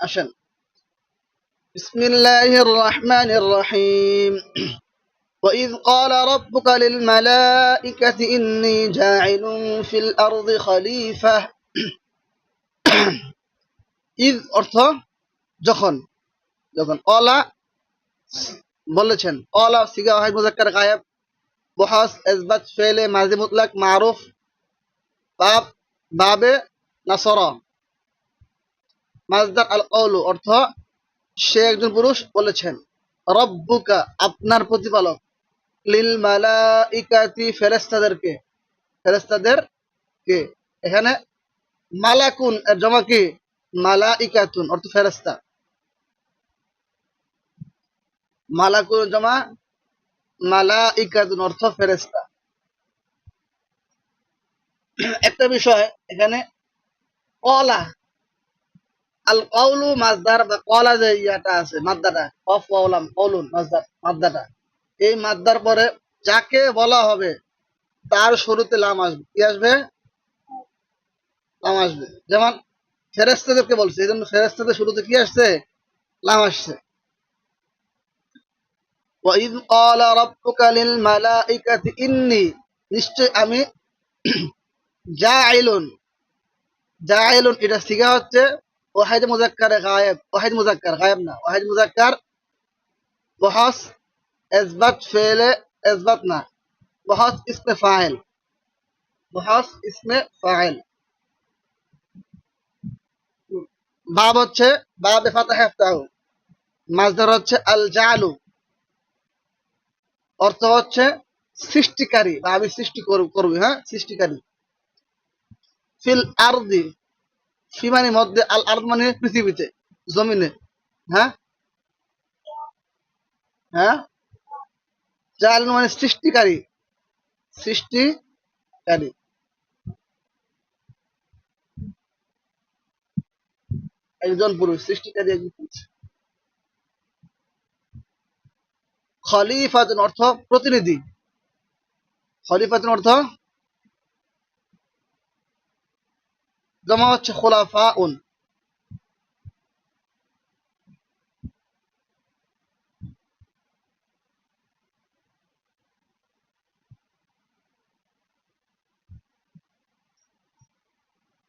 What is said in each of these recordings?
আসেন بسم الله الرحمن الرحيم وإذ قال ربك للملائكة إني جاعل في الأرض خليفة إذ অর্থ যখন যখন অলা বলেছেন। সিগা মুজাক্কার গায়েব, বহাস ইসবাত ফেলে মাজি মুতলাক, মারুফ বাব বাবে, নাসরা। মাজদার আল অর্থ, সে একজন পুরুষ বলেছেন, রব্বুকা, আপনার প্রতিপালক, লিল মালাইকাতি ফেরেশতাদেরকে। ফেরেশতাদের কে এখানে মালাকুন, এর জমা কি? মালাইকাতুন, অর্থ ফেরেশতা। মালাকুন জমা মালা মালাইকাতুন অর্থ ফেরেশতা। একটা বিষয়, এখানে কলা, আল কওলু মাজদার বা কলা যে ইয়াটা আছে, মাদ্দাটা, কফ কওলাম, কওলুন মাজদার মাদ্দাটা। এই মাদ্দার পরে যাকে বলা হবে, তার শুরুতে লাম আসবে। কি আসবে? লাম আসবে। যেমন ফেরেস্তাদেরকে বলছে, এই জন্য ফেরেস্তাদের শুরুতে কি আসছে? লাম আসছে। وَإِذْ قَالَ رَبُّكَ لِلْمَلَائِكَةِ إِنِّي নিশ্চয় আমি জাইলুন জাইলুন এটা সিগা হচ্ছে ওয়াহিদ মুজাক্কার গায়েব ওয়াহিদ মুজাক্কার গায়েব না ওয়াহিদ মুজাক্কার বহস ইসবাত ফেলে ইসবাত না বহস ইসমে ফাইল বহস ইসমে ফাইল বাব হচ্ছে বাবে ফাতাহ ইফতাহু মাজদার হচ্ছে আল জালু অর্থ হচ্ছে সৃষ্টিকারী, বা আমি সৃষ্টি করবি হ্যাঁ? সৃষ্টিকারী। ফিল আরদি ফি মানে মধ্যে, আল আর্দ মানে পৃথিবীতে, জমিনে হ্যাঁ? হ্যাঁ? জাল মানে সৃষ্টিকারী সৃষ্টিকারী। একজন পুরুষ, সৃষ্টিকারী একজন পুরুষ। খলিফাতুন অর্থ প্রতিনিধি খলিফাতুন অর্থ জমা হচ্ছে খোলাফা উন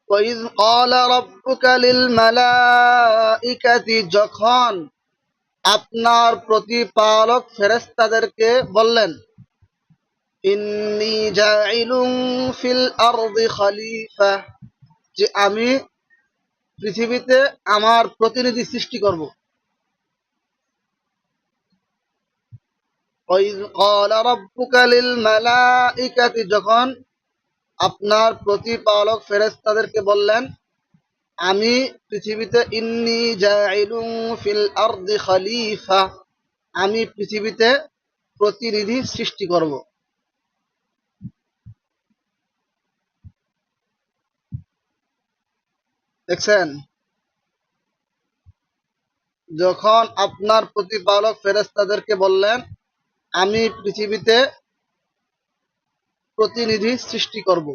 وَإِذْ قَالَ رَبُّكَ لِلْمَلَائِكَةِ যখন আপনার প্রতিপালক ফেরেস্তাদেরকে বললেন যে আমি পৃথিবীতে আমার প্রতিনিধি সৃষ্টি করব। যখন আপনার প্রতিপালক ফেরেস্তাদেরকে বললেন আমি পৃথিবীতে ইন্নি জাইলুম ফিল আরদি খলিফা। আমি পৃথিবীতে প্রতিনিধি সৃষ্টি করব। দেখছেন? যখন আপনার প্রতিপালক ফেরেশতাদেরকে বললেন, আমি পৃথিবীতে প্রতিনিধি সৃষ্টি করব।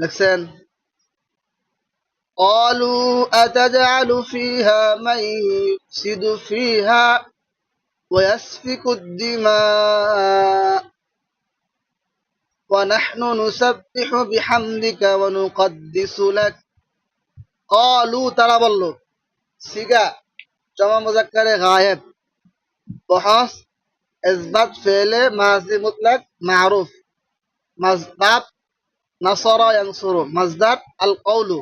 দেখছেন قالوا أتجعل فيها من يفسد فيها ويسفك الدماء ونحن نسبح بحمدك ونقدس لك قالوا তারা বলল সিগা জমা মুজাক্কারে গায়েব বহস ইসবাত ফেলে মাজি মুতলাক মারুফ মাজদাব নাসরা ইয়ানসুরু আল কৌলু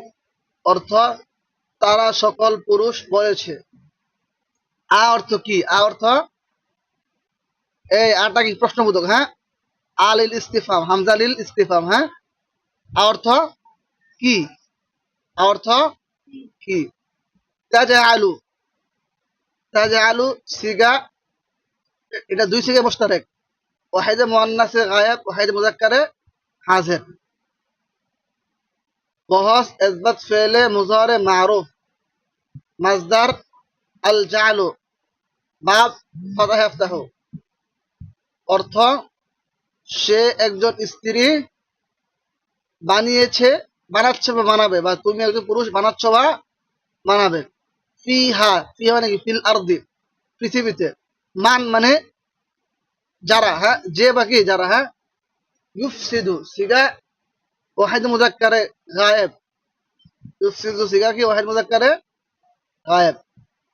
অর্থ তারা সকল পুরুষ বলেছে। আ অর্থ কি? আ অর্থ? এই আটা কি প্রশ্নবোধক হ্যাঁ? আলিল ইস্তিফাম হামজালিল ইস্তিফাম হ্যাঁ? আ অর্থ কি? আ অর্থ কি? তাজা আলু তাজা আলু সিগা, এটা দুই সিগা মোস্তারেক ওয়াহিদে মোয়ান্নাসে গায়েব, ওয়াহিদে মুজাক্কারে হাজের। বহস এজবাত ফেলে মুজহরে মারুফ মাজদার আল জালু বাপ ফতাহেফতাহ অর্থ সে একজন স্ত্রী বানিয়েছে, বানাচ্ছে বা বানাবে, বা তুমি একজন পুরুষ বানাচ্ছ বা বানাবে। ফিহা ফিহা মানে কি? ফিল আর্দি, পৃথিবীতে। মান মানে যারা হ্যাঁ যে বাকি যারা হ্যাঁ ইউফসিদু, সিগা ওয়াহিদ মুজাক্কারে গায়েব ইউফসিদু সিগা কি ওয়াহিদ মুজাক্কারে গায়েব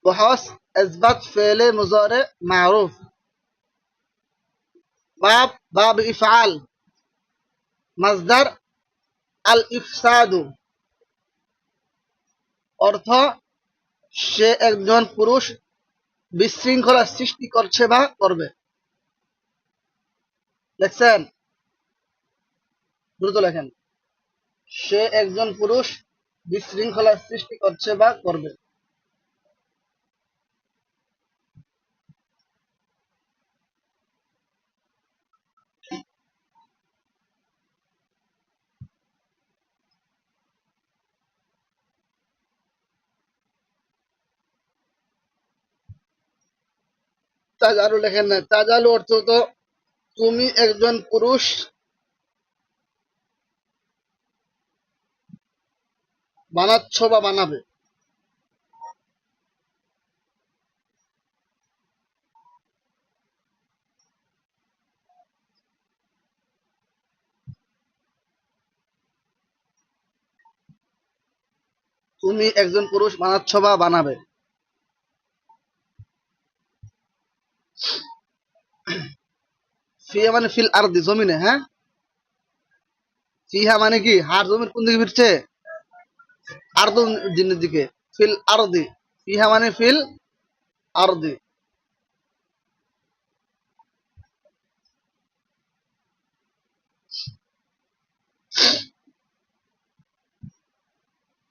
وحوس اثبت فعل مضارع معروف باب باب افعال مصدر الافساد অর্থ সে একজন পুরুষ বিশৃঙ্খলা সৃষ্টি করছে বা করবে লেখছেন দ্রুত লেখেন সে একজন পুরুষ বিশৃঙ্খলা সৃষ্টি করছে বা করবে। তাজালু লেখেন না, তাজালু অর্থ তো তুমি একজন পুরুষ বানাচ্ছ বা বানাবে। তুমি একজন পুরুষ বানাচ্ছ বা বানাবে। ফিয়া মানে ফিল আরদি, জমিনে হ্যাঁ? ফিহা মানে কি? হার জমিন কোন দিকে ফিরছে আর্দ জিনের দিকে। ফিল আরদি। ফিহা মানে ফিল আরদি।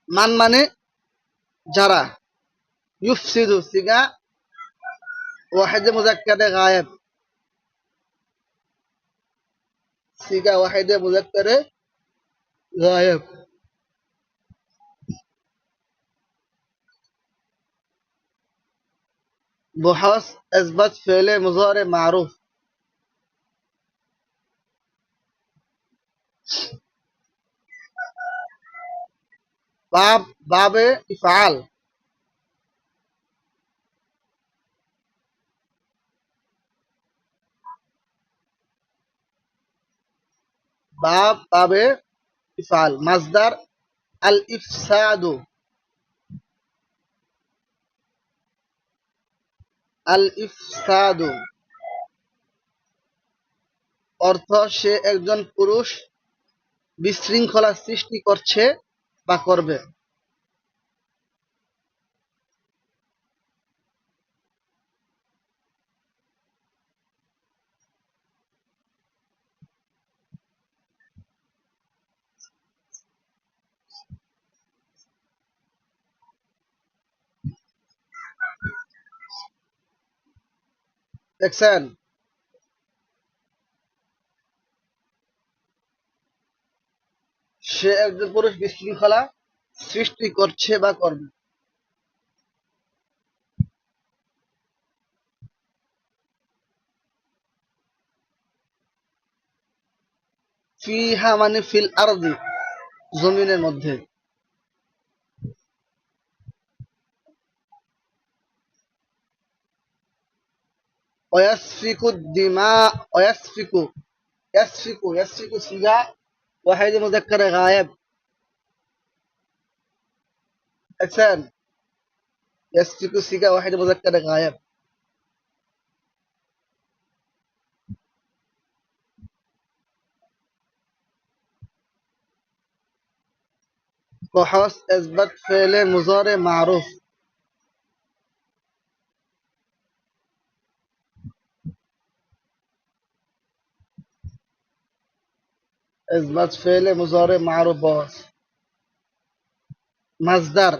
মান মানে যারা। ইউফসিদু সিগা ওয়াহিদ মুজাক্কারে গায়েব। সিগা ওয়াহিদে মুজাক্কারে গায়েব। بحث اثبت فعل مضارع معروف. باب باب افعال. باب باب افعال. مصدر الافساد. আল ইফসাদু অর্থ সে একজন পুরুষ বিশৃঙ্খলা সৃষ্টি করছে বা করবে। দেখছেন? সে একজন পুরুষ বিশৃঙ্খলা সৃষ্টি করছে বা করবে। ফিহা মানে ফিল আরদি, জমিনের মধ্যে। ويسفك الدماء ويسفك يسفك يسفك صيغة واحد مذكر غائب. أحسن يسفك صيغة واحد مذكر غائب. وحس اثبت فعل مضارع معروف ازمت فعل مزار معروف باز مزدر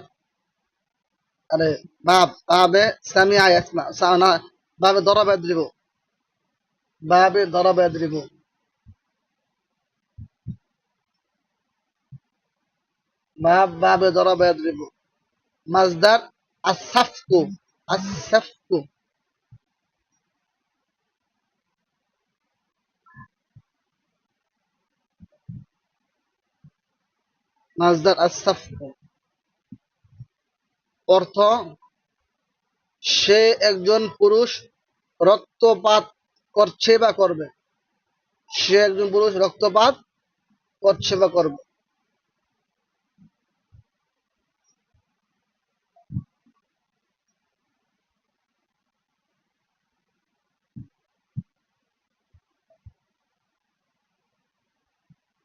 آره باب باب سمیع يسمع سمع باب ضرب يضرب باب ضرب يضرب باب باب ضرب يضرب مزدر الصفق الصفق মাজদার আসাফকু অর্থ, সে একজন পুরুষ রক্তপাত করছে বা করবে। সে একজন পুরুষ রক্তপাত করছে বা করবে।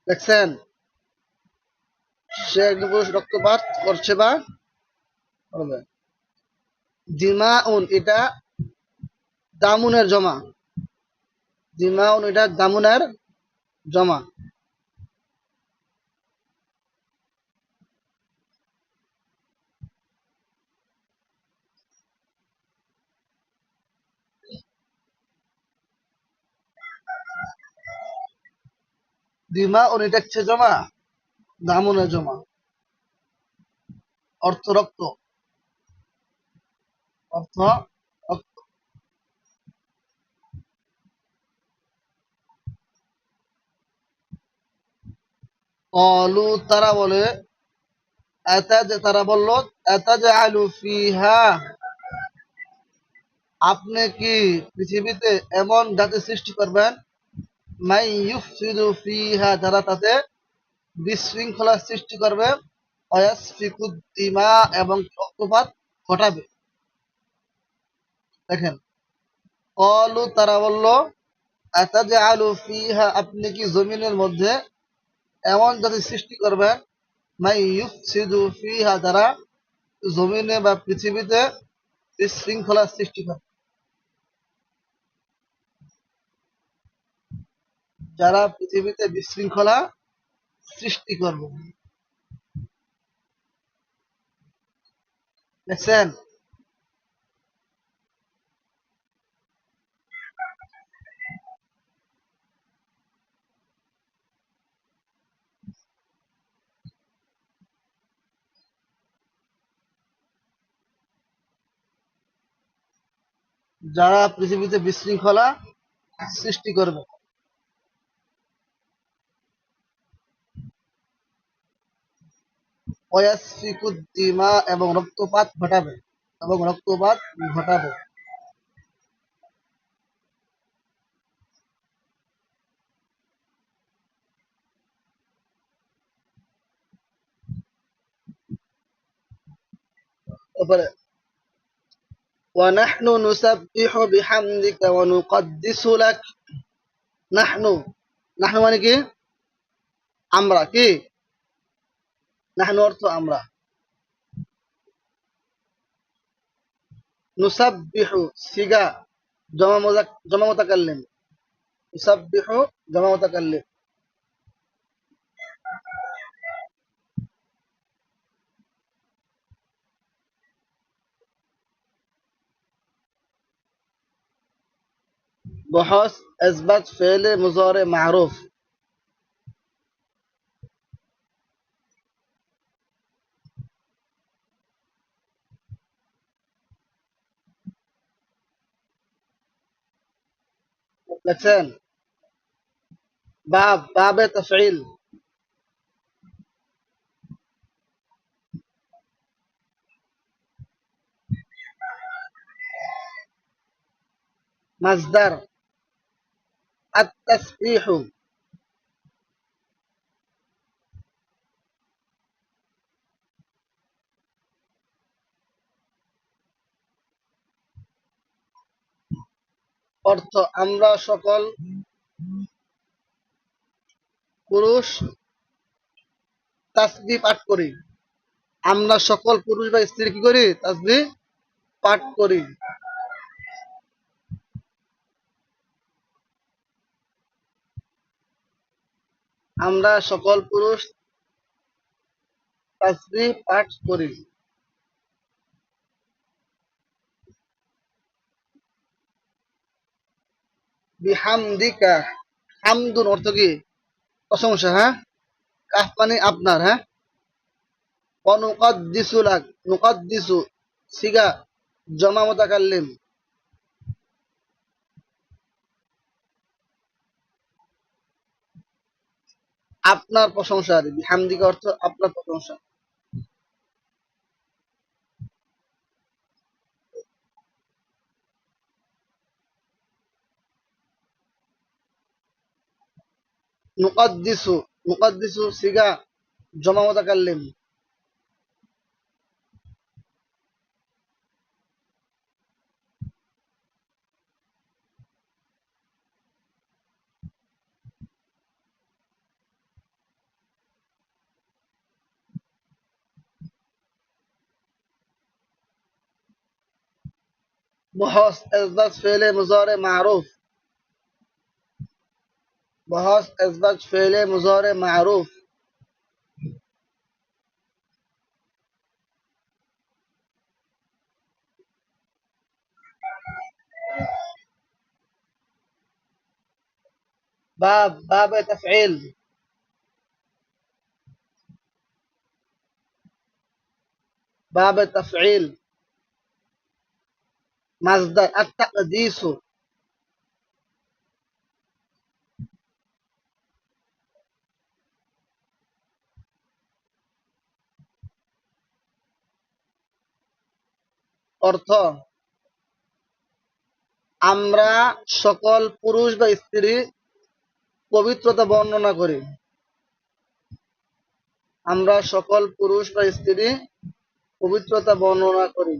দেখছেন? সে একজন পুরুষ রক্তপাত করছে বা করবে। দিমাউন, এটা দামুনের জমা। দিমাউন, এটা দামুনের জমা। দিমাউন, এটা হচ্ছে জমা? দামুনের জমা। অর্থ রক্ত। অর্থ রক্ত। অলু তারা বলে তারা বলল আলু ফিহা, আপনি কি পৃথিবীতে এমন জাতি সৃষ্টি করবেন? মাই ইউফসিদু ফিহা, যারা তাতে বিশৃঙ্খলা সৃষ্টি করবে অয়াসফিকুদ দিমা এবং রক্তপাত ঘটাবে। দেখেন, কলু তারা বলল এতাজ আলু ফিহা আপনি কি জমিনের মধ্যে এমন জাতি সৃষ্টি করবেন, মাই ইউফসিদু ফিহা যারা জমিনে বা পৃথিবীতে বিশৃঙ্খলা সৃষ্টি করে। যারা পৃথিবীতে বিশৃঙ্খলা সৃষ্টি করবে। দেখছেন যারা পৃথিবীতে বিশৃঙ্খলা সৃষ্টি করবে। অয়াসফিকুদ দিমা এবং রক্তপাত ঘটাবে এবং রক্তপাত ঘটাবে তারপরে ونحن نسبح بحمدك ونقدس لك نحن نحن মানে কি আমরা কি নাহনু অর্থ আমরা নুসাব্বিহু সিগা জমা মোজা জমা মুতাকাল্লিম নুসাব্বিহু জমা মুতাকাল্লিম بحث اثبت فعل مضارع معروف لتان باب باب تفعيل. مصدر. التسبيح. অর্থ আমরা সকল পুরুষ তাসবি পাঠ করি। আমরা সকল পুরুষ বা স্ত্রী কি করি? তাসবি পাঠ করি। আমরা সকল পুরুষ তাসবি পাঠ করি। বিহামদিকা। হামদুন অর্থ কি? প্রশংসা হ্যাঁ? কাহ মানে আপনার হ্যাঁ? নুকদ্দিসু, সিগা জমা আপনার প্রশংসা, বিহামদিকা অর্থ আপনার প্রশংসা। نقدس نقدس سيغا جمع متكلم محاص اصداد فعل مضارع معروف. بحث اثبات فعل مضارع معروف. باب باب تفعيل باب التفعيل مصدر التقديس অর্থ, আমরা সকল পুরুষ বা স্ত্রী পবিত্রতা বর্ণনা করি। আমরা সকল পুরুষ বা স্ত্রী পবিত্রতা বর্ণনা করি।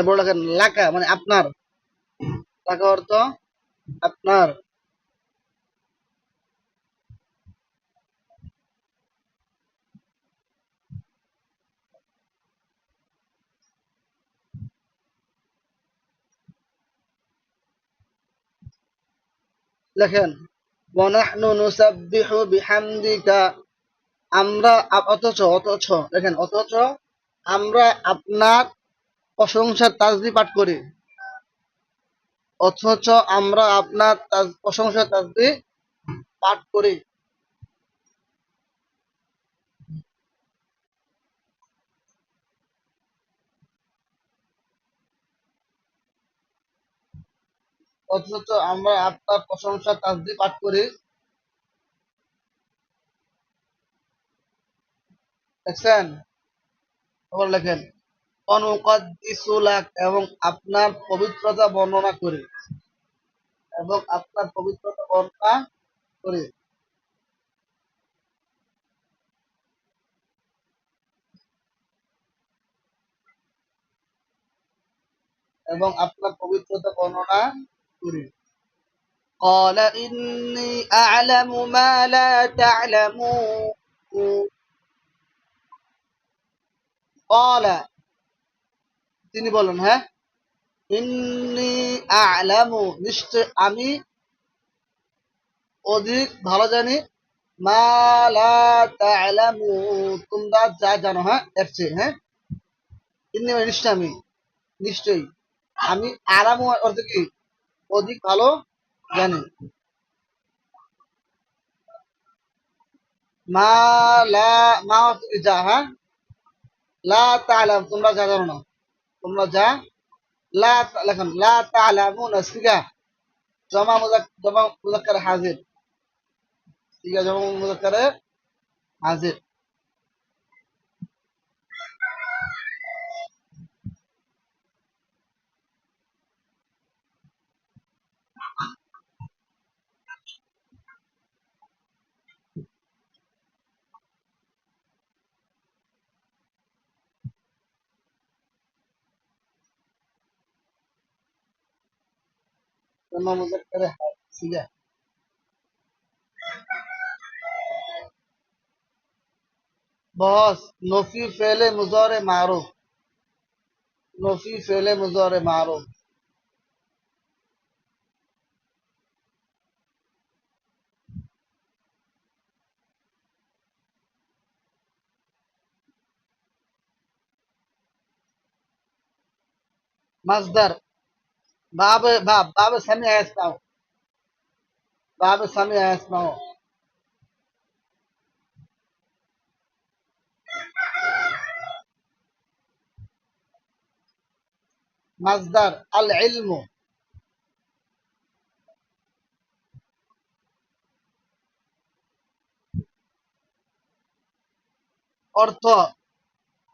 এরপর লেখেন লাকা মানে আপনার। লাকা অর্থ আপনার। লেখেন আমরা, অথচ অথচ দেখেন অথচ আমরা আপনার প্রশংসার তাজবি পাঠ করি। অথচ আমরা আপনার প্রশংসার তাজবি পাঠ করি। অথচ আমরা আপনার প্রশংসার তাজবি পাঠ করি। দেখছেন? খবর লেখেন। অনুকদ্দিসুলাক এবং আপনার পবিত্রতা বর্ণনা করি এবং আপনার পবিত্রতা বর্ণনা করি এবং আপনার পবিত্রতা বর্ণনা করি قال إني أعلم ما لا تعلمون قال তিনি বলেন হ্যাঁ? ইন্নি নিশ্চয় আমি অধিক ভালো জানি। মা লা তোমরা যা জানো। হ্যাঁ? এর চেয়ে হ্যাঁ? ইন্নি মানে নিশ্চয় আমি। নিশ্চয়ই। আমি আলামু অর্থ কি? অধিক ভালো জানি। মা লা, মা যা হ্যাঁ? লা তা'লাম, তোমরা যা জানো না। তোমরা যা লা তা- লেখেন লা তা'লামুনা সিগা জমা মুজাক জমা মুজাক্কার হাজির সিগা জমা মুজাক্কার হাজির বস নফি ফেলে মুজরে মারুফ নফি ফেলে মুজরে মারুফ masdar باب باب باب سمع يسمع باب سمع يسمع مصدر العلم অর্থ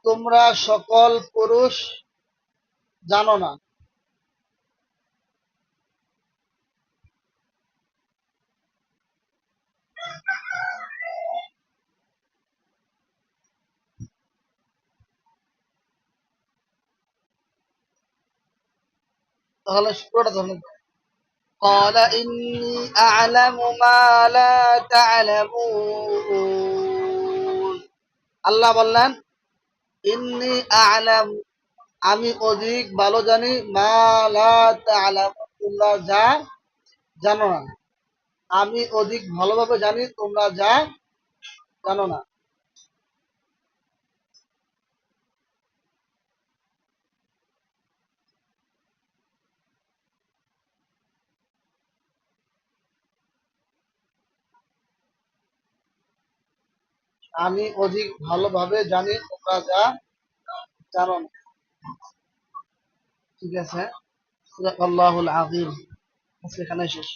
তোমরা সকল পুরুষ জানো না তাহলে পুরোটা ধরনের قال إني أعلم ما لا تعلمون আল্লাহ বললেন ইন্নি আ'লাম আমি অধিক ভালো জানি মা লা তা'লাম তোমরা যা জানো না আমি অধিক ভালোভাবে জানি তোমরা যা জানো না আমি অধিক ভালোভাবে জানি তোমরা যা জানো ঠিক আছে? আল্লাহুল আজিম আজকে এখানে শেষ।